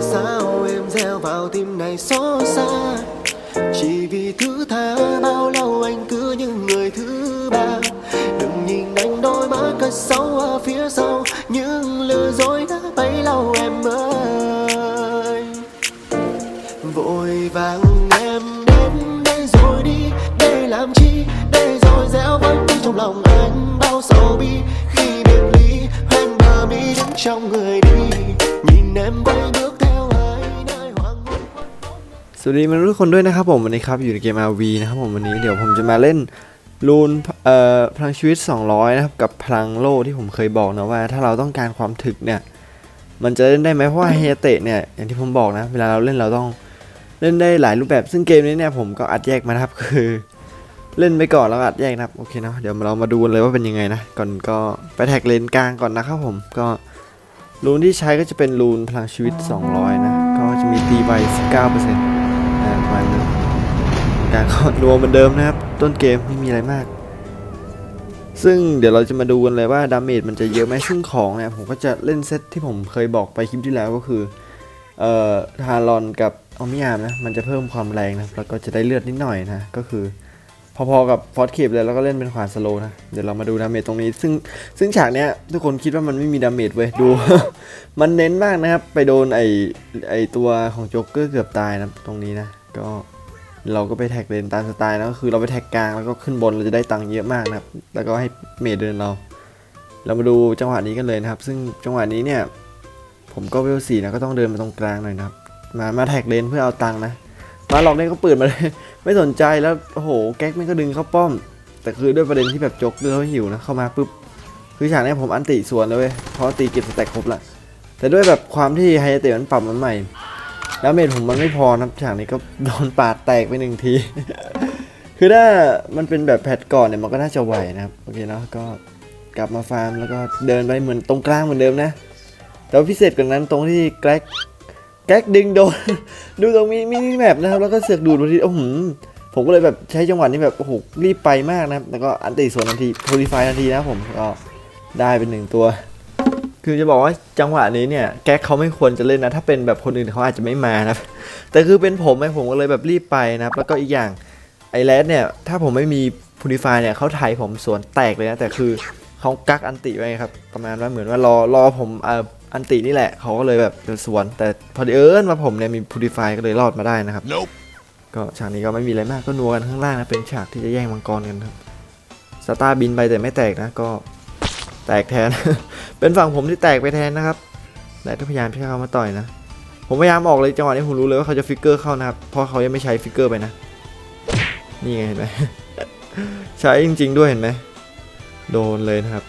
sao em gieo vào tim này xót xa? Chỉ vì thứ tha bao lâu anh cứ như người thứ ba. Đừng nhìn anh đôi mắt cất sâu ở phía sau, những lừa dối đã bấy lâu em ơi. Vội vàng em đến đây rồi đi, để làm chi? Để rồi gieo vẫn trong lòng anh bao sầu bi. Khi biệt ly, hoen bờ mi đứng trong người đi. สวัสดีมนุษย์ทุกคนด้วยนะครับผมวันนี้ครับอยู่ในเกม RV นะครับผมวันนี้เดี๋ยวผมจะมาเล่นรูนเอ่อพลังชีวิต 200 นะครับกับพลังโล่ที่ผมเคยบอกนะว่า ถ้าเราต้องการความถึกเนี่ยมันจะเล่นได้ไหมเพราะว่าเฮยเตะเนี่ยอย่างที่ผมบอกนะ เวลาเราเล่นเราต้องเล่นได้หลายรูปแบบซึ่งเกมนี้เนี่ยผมก็อัดแยกมานะครับคือ เล่นไปก่อนแล้วอัดแยกนะครับโอเคเนาะเดี๋ยวเรามาดูเลยว่าเป็นยังไงนะก่อนก็ไปแท็กเลนกลางก่อนนะครับผมก็รูนที่ใช้ก็จะเป็นรูนพลังชีวิต 200 นะก็จะมีตีไป19%นะประมาณ นั้นการก็นัวเหมือนเดิมนะครับ ต้นเกมไม่มีอะไรมาก ซึ่งเดี๋ยวเราจะมาดูกันเลยว่าดาเมจมันจะเยอะไหมซึ่งของเนี่ยผมก็จะเล่นเซตที่ผมเคยบอกไปคลิปที่แล้วก็คือเอ่อทารอนกับออมิยามนะมันจะเพิ่มความแรงนะแล้วก็จะได้เลือดนิดหน่อยนะก็คือ พอๆกับฟอสเคปเลยแล้วก็เล่นเป็นขวานสโลนะ เดี๋ยวเรามาดูดาเมจตรงนี้ ซึ่งซึ่งฉากเนี้ยทุกคนคิดว่ามันไม่มีดาเมจเว้ยดู มันเน้นมากนะครับ ไปโดนไอไอตัวของโจ๊กเกอร์เกือบตายนะตรงนี้นะ ก็เราก็ไปแท็กเลนตามสไตล์นะก็คือเราไปแท็กกลางแล้วก็ขึ้นบนเราจะได้ตังค์เยอะมากนะครับ แล้วก็ให้เมจเดินเรา เรามาดูจังหวะนี้กันเลยนะครับ ซึ่งจังหวะนี้เนี่ย ผมก็เวลสี่นะก็ต้องเดินมาตรงกลางหน่อยนะครับ มามาแท็กเลนเพื่อเอาตังค์นะ มาหลอกเล่นก็ปืนมาเลย ไม่สนใจแล้วโอ้โหแก๊กแม่งก็ดึงเข้าป้อม แต่คือด้วยประเด็นที่แบบจกเรือเขาหิวนะเข้ามาปุ๊บคือฉากนี้ผมอันติสวนเลยเว้ยเพราะตีเก็บสแต็กครบละแต่ด้วยแบบความที่ไฮเตะมันปรับมันใหม่ แล้วเมจผมมันไม่พอนะฉากนี้ก็โดนปาดแตกไปหนึ่งที คือถ้ามันเป็นแบบแพทก่อนเนี่ยมันก็น่าจะไหวนะครับโอเคเนาะก็กลับมาฟาร์มแล้วก็เดินไปเหมือนตรงกลางเหมือนเดิมนะแต่ว่าพิเศษกว่านั้นตรงที่แก๊ก แก๊กดึงโดน ดูตรงมิมินิแมปนะครับ แล้วก็เสือกดูดพอดีโอ้โหผมก็เลยแบบใช้จังหวะนี้แบบโอ้โหรีบไปมากนะครับ แล้วก็อันติสวนทันทีโพลิฟายทันทีนะผมก็ได้เป็นหนึ่งตัว คือจะบอกว่าจังหวะนี้เนี่ยแก๊กเขาไม่ควรจะเล่นนะ ถ้าเป็นแบบคนอื่นเขาอาจจะไม่มานะครับ แต่คือเป็นผมไอผมก็เลยแบบรีบไปนะครับ แล้วก็อีกอย่างไอแรดเนี่ยถ้าผมไม่มีพูลิฟายเนี่ยเขาไถผมสวนแตกเลยนะแต่คือเขากักอันติไว้ครับประมาณว่าเหมือนว่ารอรอผมเอ่อ อันตินี่แหละเขาก็เลยแบบจะสวน แต่พอดีเอิญว่าผมเนี่ยมีพูลิฟายก็เลยรอดมาได้นะครับก็ฉากนี้ก็ไม่มีอะไรมากก็นัวกันข้างล่างนะเป็นฉากที่จะแย่งมังกรกันครับสตาร์บินไปแต่ไม่แตกนะก็แตกแทน เป็นฝั่งผมที่แตกไปแทนนะครับแต่ก็พยายามที่จะเข้ามาต่อยนะ ผมพยายามออกเลยจังหวะนี้ผมรู้เลยว่าเขาจะฟิกเกอร์เข้านะครับ เพราะเขายังไม่ใช้ฟิกเกอร์ไปนะ นี่ไงเห็นไหม ใช้จริง ๆ ด้วยเห็นไหม โดนเลยนะครับ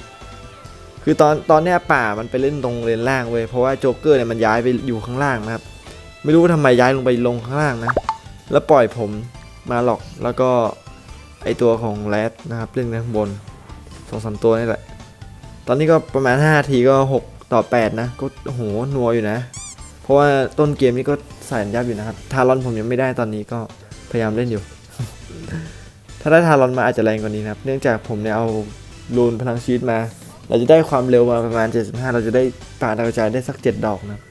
คือตอนตอนเนี้ยป่ามันไปเล่นตรงเลนล่างเว้ยเพราะว่าโจ๊กเกอร์เนี่ยมันย้ายไปอยู่ข้างล่างนะครับ ไม่รู้ว่าทำไมย้ายลงไปลงข้างล่างนะ แล้วปล่อยผมมาหลอกแล้วก็ไอตัวของแรดนะครับเล่นข้างบนสองสามตัวนี่แหละ ตอนนี้ก็ประมาณ5นาทีก็ 6 ต่อ 8 นะ ก็โหนัวอยู่นะ เพราะว่าต้นเกมนี้ก็ใส่ยับอยู่นะครับ ทารอนผมยังไม่ได้ตอนนี้ก็พยายามเล่นอยู่ ถ้าได้ทารอนมาอาจจะแรงกว่านี้นะครับ เนื่องจากผมเนี่ยเอารูนพลังชีวิตมา เราจะได้ความเร็วมาประมาณ 75 เราจะได้ปาดาวกระจายได้สัก 7 ดอกนะครับ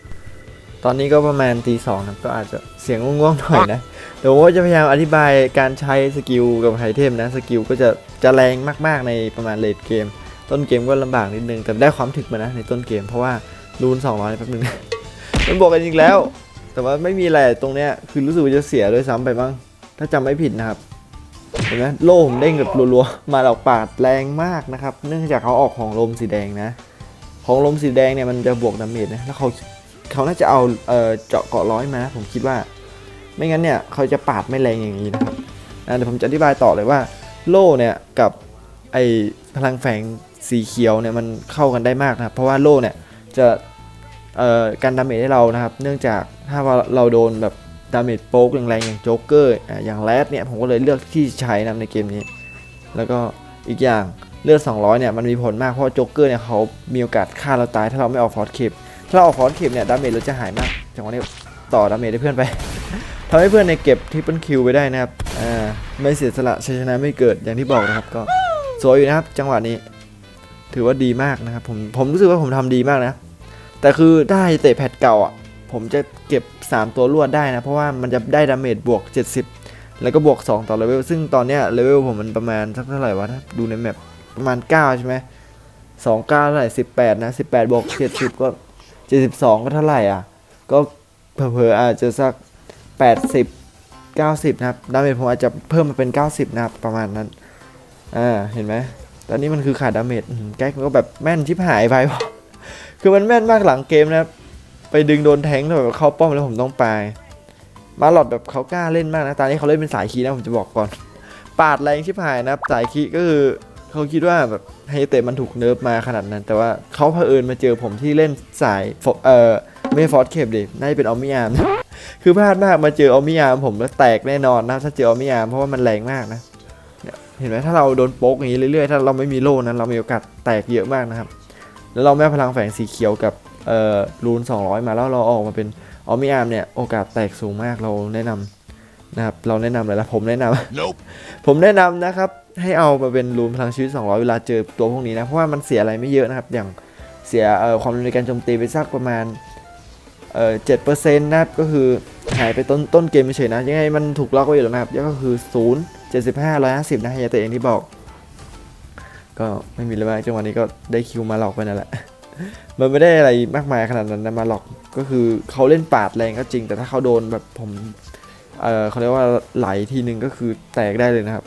ตอนนี้ก็ประมาณตีสองนะครับก็อาจจะเสียงง่วงๆหน่อยนะ เดี๋ยวผมก็จะพยายามอธิบายการใช้สกิลกับไฮเทมนะ สกิลก็จะจะแรงมากๆในประมาณเลดเกม ต้นเกมก็ลำบากนิดนึง แต่ได้ความถึกมานะในต้นเกม เพราะว่ารูน200แป๊บนึงมันบวกกันอีกแล้ว แต่ว่าไม่มีอะไรตรงเนี้ยคือรู้สึกว่าจะเสียด้วยซ้ำไปบ้างถ้าจำไม่ผิดนะครับ เห็นไหมโล่ผมเด้งแบบรัวๆ มาหลอกปาดแรงมากนะครับ เนื่องจากเขาออกของลมสีแดงนะ ของลมสีแดงเนี่ยมันจะบวกดาเมจนะ แล้วเขาเขาน่าจะเอาเออเจาะเกาะร้อยมานะผมคิดว่า ไม่งั้นเนี่ยเขาจะปาดไม่แรงอย่างนี้นะครับอะเดี๋ยวผมจะอธิบายต่อเลยว่าโล่เนี่ยกับไอพลังแฝงสีเขียวเนี่ยมันเข้ากันได้มากนะครับ เพราะว่าโล่เนี่ยจะการดาเมจให้เรานะครับ เนื่องจากถ้าว่าเราโดนแบบ ดาเมจโป๊กแรงๆอย่างโจ๊กเกอร์อย่างแรดเนี่ยผมก็เลยเลือกที่ใช้นะในเกมนี้ แล้วก็อีกอย่างเลือด 200 เนี่ยมันมีผลมากเพราะโจ๊กเกอร์เนี่ยเขามีโอกาสฆ่าเราตายถ้าเราไม่ออกฟอร์สเคปถ้าเราออกฟอร์สเคปเนี่ยดาเมจเราจะหายมากจังหวะนี้ต่อดาเมจให้เพื่อนไปทำให้เพื่อนในเก็บทริปเปิลคิวไปได้นะครับอ่าไม่เสียสละชัยชนะไม่เกิดอย่างที่บอกนะครับก็สวยอยู่นะครับ จังหวะนี้ ถือว่าดีมากนะครับผมผมรู้สึกว่าผมทำดีมากนะ แต่คือได้เตะแพทเก่าอะ ผมจะเก็บ 3 ตัวรวดได้นะ เพราะว่ามันจะได้ดาเมจบวก 70 แล้วก็บวก 2 ต่อเลเวล ซึ่งตอนเนี้ยเลเวลผมมันประมาณสักเท่าไหร่วะถ้าดูในแมปประมาณ 9 ใช่ไหมสองเก้าเท่าไหร่สิบแปดนะสิบแปดบวกเจ็ดสิบก็เจ็ดสิบสองก็เท่าไหร่อะ ก็เผลอๆอาจจะสักแปดสิบเก้าสิบนะครับดาเมจผมอาจจะเพิ่มมาเป็นเก้าสิบนะครับประมาณนั้น อ่าเห็นไหมตอนนี้มันคือขาดดาเมจแก๊กมันก็แบบแม่นชิบหายไปวะคือมันแม่นมากหลังเกมนะครับ ไปดึงโดนแทงแล้วแบบเข้าป้อมแล้วผมต้องไป มาหลอดแบบเขากล้าเล่นมากนะตอนนี้เขาเล่นเป็นสายคีนะผมจะบอกก่อน ปาดแรงชิบหายนะสายคีก็คือเขาคิดว่าแบบไฮเตะมันถูกเนิร์ฟมาขนาดนั้น แต่ว่าเขาเผอิญมาเจอผมที่เล่นสายเอ่อไม่ฟอร์สเคปดิน่าจะเป็นออมิยาม คือพลาดมากมาเจอออมิยามผมแล้วแตกแน่นอนนะถ้าเจอออมมิยามเพราะว่ามันแรงมากนะเห็นไหมถ้าเราโดนโป๊กอย่างนี้เรื่อยๆ ถ้าเราไม่มีโล่นั้นเรามีโอกาสแตกเยอะมากนะครับ แล้วเราแม่พลังแฝงสีเขียวกับ เอ่อรูน 200 มาแล้วเราออกมาเป็นออมิอาร์มเนี่ย โอกาสแตกสูงมากเราแนะนำนะครับ เราแนะนำเลยละผมแนะนำผมแนะนำนะครับ ให้เอามาเป็นรูนพลังชีวิต 200 เวลาเจอตัวพวกนี้นะ เพราะว่ามันเสียอะไรไม่เยอะนะครับ อย่างเสียเอ่อความเร็วในการโจมตีไปสักประมาณเอ่อเจ็ดเปอร์เซ็นต์นะครับก็คือหายไปต้นต้นเกมเฉยๆนะ ยังไงมันถูกล็อกไว้อยู่แล้วนะครับก็คือศูนย์75 150นะฮายาเตะอย่างที่บอก ก็ไม่มีอะไรมากจังหวะนี้ก็ได้คิวมาหลอกไปนั่นแหละ มันไม่ได้อะไรมากมายขนาดนั้นนะมาหลอกก็คือเขาเล่นปาดแรงก็จริง แต่ถ้าเขาโดนแบบผมเออเขาเรียกว่าไหลทีนึงก็คือแตกได้เลยนะครับ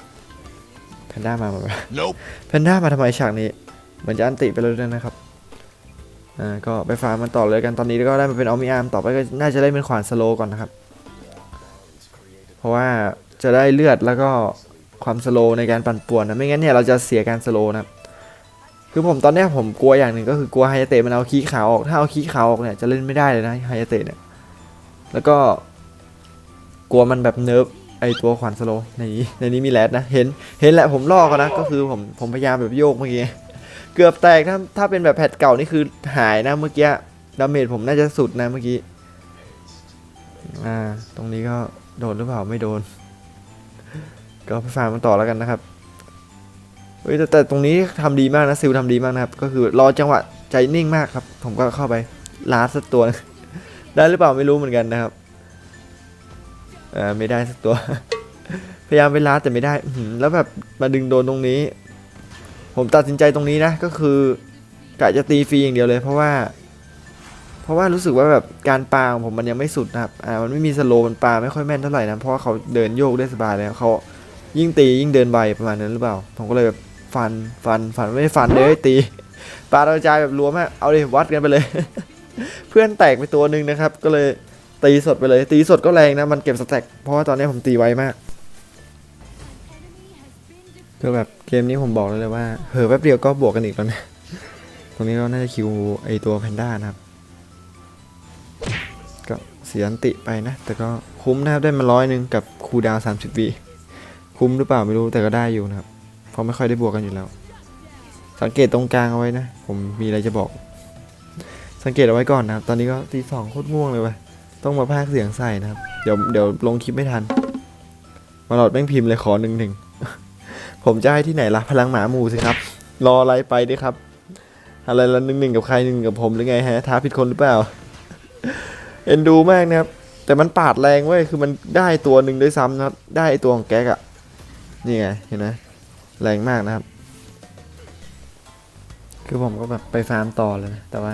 แพนด้ามาไหม Nope. แพนด้ามาทำไมฉากนี้เหมือนจะอันติไปเลยด้วยนะครับอ่าก็ไปฟาร์มมันต่อเลยกันตอนนี้ก็ได้มาเป็นออมิอาร์มต่อไปก็น่าจะได้เป็นขวานสโลว์ก่อนนะครับ เพราะว่าจะได้เลือดแล้วก็ความสโลว์ในการปั่นป่วนนะไม่งั้นเนี่ยเราจะเสียการสโลว์นะครับ คือผมตอนนี้ผมกลัวอย่างหนึ่งก็คือกลัวไฮยาเตะมันเอาขี้ขาวออก ถ้าเอาขี้ขาวออกเนี่ยจะเล่นไม่ได้เลยนะไฮยาเตะเนี่ย แล้วก็ กลัวมันแบบเนิร์ฟไอตัวขวานสโลในนี้ในนี้มีแรดนะ เห็นเห็นแหละผมลอกเขานะ ก็คือผมผมพยายามแบบโยกเมื่อกี้ เกือบแตกถ้าถ้าเป็นแบบแพทเก่านี่คือหายนะเมื่อกี้ดาเมจผมน่าจะสุดนะเมื่อกี้ อ่า ตรงนี้ก็โดนหรือเปล่าไม่โดน ก็ไปฟาร์มมันต่อแล้วกันนะครับ เฮ้ยแต่แต่ตรงนี้ทำดีมากนะซิลทำดีมากนะครับ ก็คือรอจังหวะใจนิ่งมากครับ ผมก็เข้าไปลาสักตัว ได้หรือเปล่าไม่รู้เหมือนกันนะครับเออไม่ได้สักตัว พยายามไปลาแต่ไม่ได้อืแล้วแบบมาดึงโดนตรงนี้ ผมตัดสินใจตรงนี้นะ ก็คือกะจะตีฟรีอย่างเดียวเลย เพราะว่า เพราะว่ารู้สึกว่าแบบการปาของผมมันยังไม่สุดนะครับอ่ามันไม่มีสโลว์มันปาไม่ค่อยแม่นเท่าไหร่นะเพราะว่าเขาเดินโยกได้สบายแล้วเขายิ่งตียิ่งเดินไวประมาณนั้นหรือเปล่า ผมก็เลยแบบ ฟันฟันฟันไม่ได้ฟันเลยตีปาเราจายแบบรัวมากเอาเลยวัดกันไปเลย เพื่อนแตกไปตัวหนึ่งนะครับ ก็เลยตีสดไปเลย ตีสดก็แรงนะ มันเก็บสแต็กเพราะว่าตอนนี้ผมตีไวมากคือแบบเกมนี้ผมบอกเลยว่าเผลอแป๊บเดียวก็บวกกันอีกแล้วนะตรงนี้ก็น่าจะคิวไอตัวแพนด้านะครับ ก็เสียอันติไปนะ แต่ก็คุ้มนะครับได้มาร้อยหนึ่งกับคูดาวสามสิบวิคุ้มหรือเปล่าไม่รู้แต่ก็ได้อยู่นะครับ เพราะไม่ค่อยได้บวกกันอยู่แล้ว สังเกตตรงกลางเอาไว้นะ ผมมีอะไรจะบอก สังเกตเอาไว้ก่อนนะครับ ตอนนี้ก็ตีสองโคตรง่วงเลยว้ยต้องมาพากเสียงใส่นะครับ เดี๋ยวเดี๋ยวลงคลิปไม่ทัน มาหลอดแม่งพิมพ์เลยขอหนึ่งหนึ่งผมจะให้ที่ไหนล่ะพลังหมาหมูสิครับ รออะไรไปดิครับ อะไรละหนึ่งหนึ่งกับใครหนึ่งกับผมหรือไงฮะท้าผิดคนหรือเปล่า เอ็นดูมากนะครับ แต่มันปาดแรงเว้ยคือมันได้ตัวหนึ่งด้วยซ้ำนะครับ ได้ตัวของแก๊กอะนี่ไงเห็นไหม แรงมากนะครับ คือผมก็แบบไปฟาร์มต่อเลยนะ แต่ว่า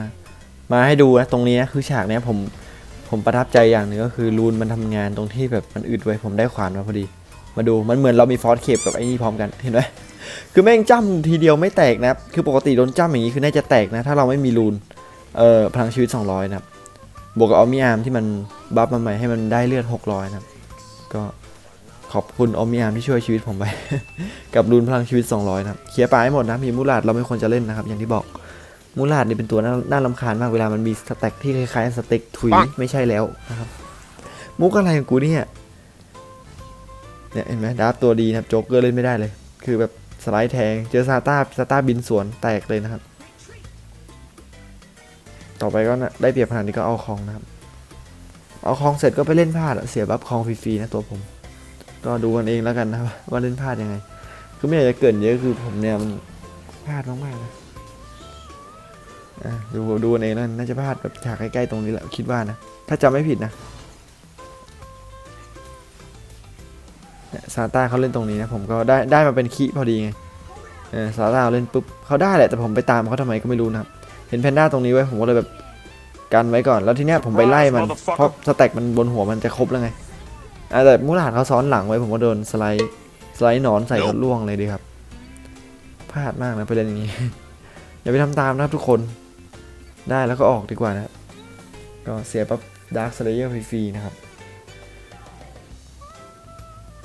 มาให้ดูนะตรงนี้นะคือฉากเนี้ยผมผมประทับใจอย่างหนึ่งก็คือรูนมันทำงานตรงที่แบบมันอึดไว้ผมได้ขวานมาพอดี มาดูมันเหมือนเรามีฟอสเคปกับไอ้นี่พร้อมกันเห็นไหมคือแม่งจ้ำทีเดียวไม่แตกนะครับคือปกติโดนจ้ำอย่างนี้คือน่าจะแตกนะ ถ้าเราไม่มีรูนเอ่อพลังชีวิต 200 นะครับบวกกับออมิอาร์มที่มันบัฟมาใหม่ให้มันได้เลือด 600 นะครับก็ ขอบคุณออมิอาร์มที่ช่วยชีวิตผมไป กับรูนพลังชีวิต 200 นะครับเคลียร์ปลาให้หมดนะ มีมูลาดเราไม่ควรจะเล่นนะครับ อย่างที่บอกมูลาดนี่เป็นตัวน่าน่ารำคาญมากเวลามันมีสแต็กที่คล้ายๆสเต็กถุยไม่ใช่แล้วนะครับ มุกอะไรของกูเนี่ยเนี่ยเห็นไหมดาบตัวดีนะครับโจ๊กเกอร์เล่นไม่ได้เลย คือแบบสไลด์แทงเจอซาต้าซาต้าบินสวนแตกเลยนะครับ ต่อไปก็นะได้เปรียบขนาดนี้ก็เอาคองนะครับ เอาคองเสร็จก็ไปเล่นพลาดอะเสียบัฟคองฟรีๆนะตัวผม ก็ดูกันเองแล้วกันนะครับว่าเล่นพลาดยังไง คือไม่อยากจะเกินเยอะคือผมเนี่ยมันพลาดมากๆนะอะดูดูกันเองแล้วน่าจะพลาดแบบฉากใกล้ๆตรงนี้แหละคิดว่านะถ้าจำไม่ผิดนะเนี่ยซาต้าเขาเล่นตรงนี้นะผมก็ได้ได้มาเป็นคีพอดีไงเออซาต้าเาเล่นปุ๊บเขาได้แหละแต่ผมไปตามเขาทำไมก็ไม่รู้นะครับเห็นแพนด้าตรงนี้ไว้ผมก็เลยแบบกันไว้ก่อนแล้วทีเนี้ยผมไปไล่มันเพราะสแต็กมันบนหัวมันจะครบแล้วไง แต่มูหลาดเขาซ้อนหลังไว้ผมก็โดนสไลด์สไลด์หนอนใส่เขาล่วงเลยดีครับพลาดมากนะไปเล่นอย่างนี้ อย่าไปทำตามนะครับทุกคนได้แล้วก็ออกดีกว่านะครับก็เสียปั๊บดาร์คสเลเยอร์ฟรีๆนะครับ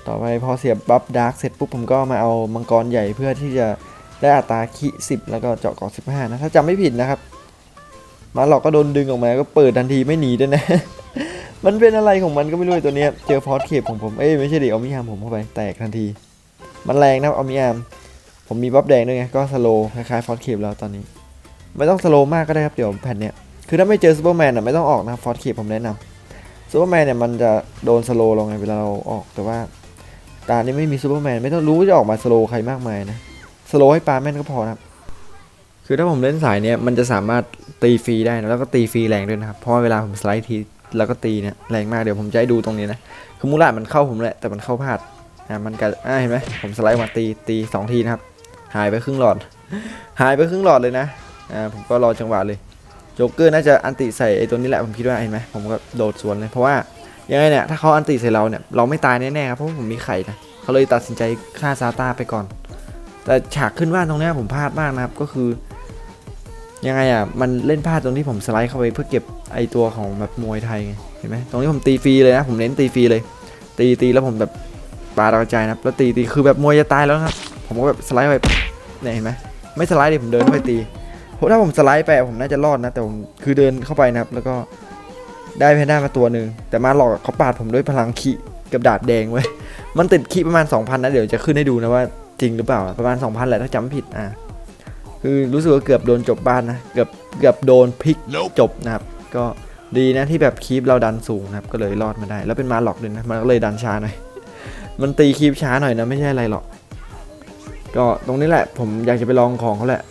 ต่อไปพอเสียบบัฟดาร์กเสร็จปุ๊บผมก็มาเอามังกรใหญ่เพื่อที่จะได้อัตราคิสิบแล้วก็เจาะเกาะสิบห้านะ ถ้าจำไม่ผิดนะครับ มาหลอกก็โดนดึงออกมาก็เปิดทันทีไม่หนีด้วยนะ มันเป็นอะไรของมันก็ไม่รู้ไอตัวเนี้ย เจอฟอสเคปของผม เอ้ยไม่ใช่ดิเอามิยามผมเข้าไป แตกทันที มันแรงนะเอามิยาม ผมมีบัฟแดงด้วยไง ก็สโลคล้ายๆฟอสเคปแล้วตอนนี้ ไม่ต้องสโลมากก็ได้ครับเดี๋ยวแผ่นเนี้ย คือถ้าไม่เจอซูเปอร์แมนอะไม่ต้องออกนะครับฟอสเคปผมแนะนำซูเปอร์แมนเนี่ยมันจะโดนสโลลงไงเวลาเราออก แต่ว่าตานี้ไม่มีซูเปอร์แมนไม่ต้องรู้ว่าจะออกมาสโลใครมากมายนะ สโลให้ปลาแม่นก็พอนะครับคือถ้าผมเล่นสายเนี้ยมันจะสามารถตีฟรีได้นะแล้วก็ตีฟรีแรงด้วยนะครับเพราะเวลาผมสไลด์ที แล้วก็ตีเนี่ยแรงมากเดี๋ยวผมจะให้ดูตรงนี้นะคือมูลาดมันเข้าผมแหละแต่มันเข้าพลาดอะมันกัอ่าเห็นไหมผมสไลด์มาตีตีสองทีนะครับหายไปครึ่งหลอด หายไปครึ่งหลอดเลยนะอ่าผมก็รอจังหวะเลยโจ๊กเกอร์น่าจะอันติใส่ไอ้ตัวนี้แหละผมคิดว่าเห็นไหมผมก็โดดสวนเลยเพราะว่ายังไงเนี่ยถ้าเขาอันติใส่เราเนี่ยเราไม่ตายแน่ๆครับเพราะผมมีไข่นะเขาเลยตัดสินใจฆ่าซาต้าไปก่อน แต่ฉากขึ้นบ้านตรงนี้ผมพลาดมากนะครับก็คือ ยังไงอะมันเล่นพลาดตรงที่ผมสไลด์เข้าไปเพื่อเก็บ ไอตัวของแบบมวยไทยไงเห็นไหมตรงนี้ผมตีฟรีเลยนะ ผมเน้นตีฟรีเลย ตีตีแล้วผมแบบปาดาวกระจายนะแล้วตีตีคือแบบมวยจะตายแล้วนะครับผมก็แบบสไลด์ไปเนี่ยเห็นไหมไม่สไลด์ดิผมเดินเข้าไปตีเพราะถ้าผมสไลด์ไปผมน่าจะรอดนะ แต่ผมคือเดินเข้าไปนะครับ แล้วก็ได้แพนด้ามาตัวหนึ่งแต่มาหลอกเขาปาดผมด้วยพลังขีกับดาบแดงไว้ยมันติดคีย์ประมาณ 2,000 นะ เดี๋ยวจะขึ้นให้ดูนะว่าจริงหรือเปล่า ประมาณ 2,000แหละถ้าจำผิดอะคือรู้สึกว่าเกือบโดนจบบ้านนะ เกือบเกือบโดนพลิกจบนะครับ ก็ดีนะที่แบบคีปเราดันสูงนะครับก็เลยรอดมาได้ แล้วเป็นมาหลอกด้วยนะมันก็เลยดันช้าหน่อยมันตีคีปช้าหน่อยนะไม่ใช่อะไรหรอก ก็ตรงนี้แหละ ผมอยากจะไปลองของเขาแหละ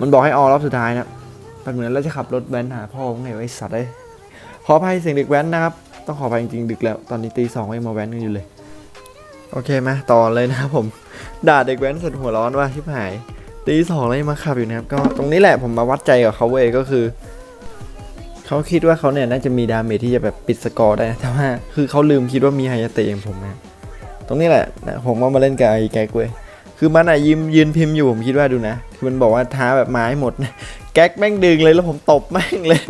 มันบอกให้ออรอบสุดท้ายนะแป๊บนึงนะแล้วจะขับรถแว้นหาพ่อไงไว้สัตว์เลยขออภัยเสียงเด็กแว้นนะครับ ต้องขออภัยจริงๆดึกแล้ว ตอนนี้ตีสองยังมาแว้นกันอยู่เลย โอเคไหมต่อเลยนะครับผมด่าเด็กแว้นสุดหัวร้อนว่าชิบหายตีสองแล้วยังมาขับอยู่นะครับก็ตรงนี้แหละผมมาวัดใจกับเขาเว้ยก็คือ เขาคิดว่าเขาเนี่ยน่าจะมีดาเมจที่จะแบบปิดสกอร์ได้ แต่ว่าคือเขาลืมคิดว่ามีไฮยาเตะอย่างผมนะตรงนี้แหละผมว่ามาเล่นกับไอ้แก๊กเว้ยคือมันอะยืมยืนพิมพ์อยู่ผมคิดว่าดูนะ คือมันบอกว่าท้าแบบไม้หมดนะแก๊กแม่งดึงเลยแล้วผมตบแม่งเลย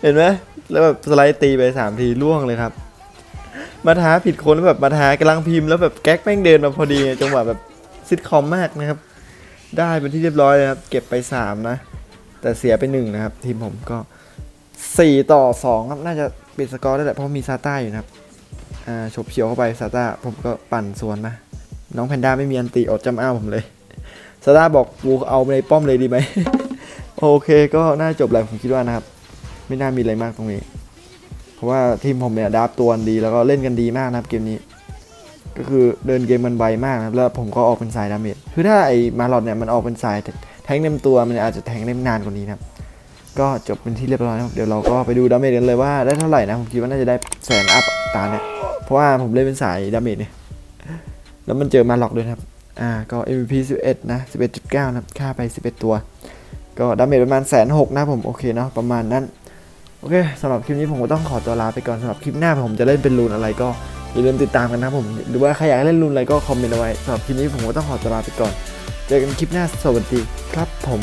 เห็นไหมแล้วแบบสไลด์ตีไปสามทีล่วงเลยครับ มาท้าผิดคนแล้วแบบมาท้ากำลังพิมพ์แล้วแบบแก๊กแม่งเดินมาพอดีจังหวะแบบซิทคอมมากนะครับ ได้เป็นที่เรียบร้อยเลยครับ เก็บไป 3 นะ แต่เสียไป1นะครับ ทีมผมก็ 4 ต่อ 2 ครับ น่าจะปิดสกอร์ได้แหละเพราะมีซาต้าอยู่นะครับ อ่าฉบเฉียวเข้าไปซาต้าผมก็ปั่นสวนมา น้องแพนด้าไม่มีอันตีอดจำอ้าวผมเลยซาต้าบอกกูเอาในป้อมเลยดีไหม โอเคก็น่าจบแหล้วผมคิดว่านะครับ ไม่น่ามีอะไรมากตรงนี้ เพราะว่าทีมผมเนี่ยดับตัวดีแล้วก็เล่นกันดีมากนะครับเกมนี้ ก็คือเดินเกมมันไวมากนะแล้วผมก็ออกเป็นสายดาเมจ คือถ้าไอ้มาลอดเนี่ยมันออกเป็นสายแทงเต็มตัวมันอาจจะแทงได้นานกว่านี้นะครับ ก็จบเป็นที่เรียบร้อยนะครับเดี๋ยวเราก็ไปดูดาเมจกันเลยว่าได้เท่าไหร่นะผมคิดว่าน่าจะได้แสนอัพตาเนี่ยเพราะว่าผมเล่นเป็นสายดาเมจเนี่ยแล้วมันเจอมาล็อกด้วยครับอ่าก็ MVP 11 นะ 11.9 นะครับค่าไป 11 ตัว ก็ดาเมจประมาณแสนหกนะผมโอเคเนาะประมาณนั้นโอเคสำหรับคลิปนี้ผมก็ต้องขอตัวลาไปก่อนสำหรับคลิปหน้าผมจะเล่นเป็นรูนอะไรก็อย่าลืมติดตามกันนะผมหรือว่าใครอยากเล่นรูนอะไรก็คอมเมนต์เอาไว้สำหรับคลิปนี้ผมก็ต้องขอตัวลาไปก่อน เจอกันคลิปหน้าสวัสดีครับผม